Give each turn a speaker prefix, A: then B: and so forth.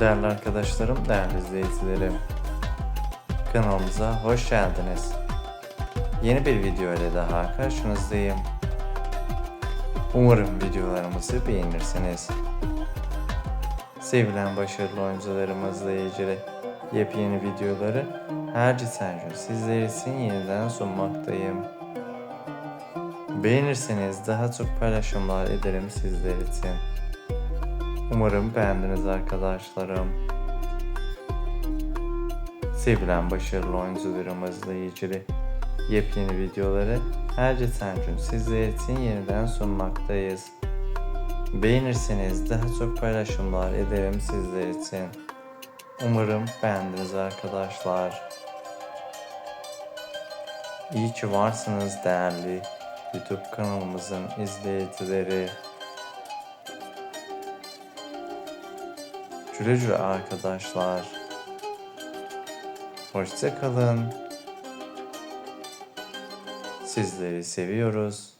A: Değerli arkadaşlarım, değerli izleyicilerim. Kanalımıza hoş geldiniz. Yeni bir video ile daha karşınızdayım. Umarım videolarımızı beğenirsiniz. Sevilen başarılı oyuncularımızla ilgili yepyeni videoları her geçen gün sizler için yeniden sunmaktayım. Beğenirseniz daha çok paylaşımlar ederim sizler için. Umarım beğendiniz arkadaşlarım. Sevilen başarılı oyuncularımızla ilgili yepyeni videoları her geçen gün sizler için yeniden sunmaktayız. Beğenirseniz daha çok paylaşımlar ederim sizler için. Umarım beğendiniz arkadaşlar. İyi ki varsınız değerli YouTube kanalımızın izleyicileri. Güle güle arkadaşlar. Hoşça kalın. Sizleri seviyoruz.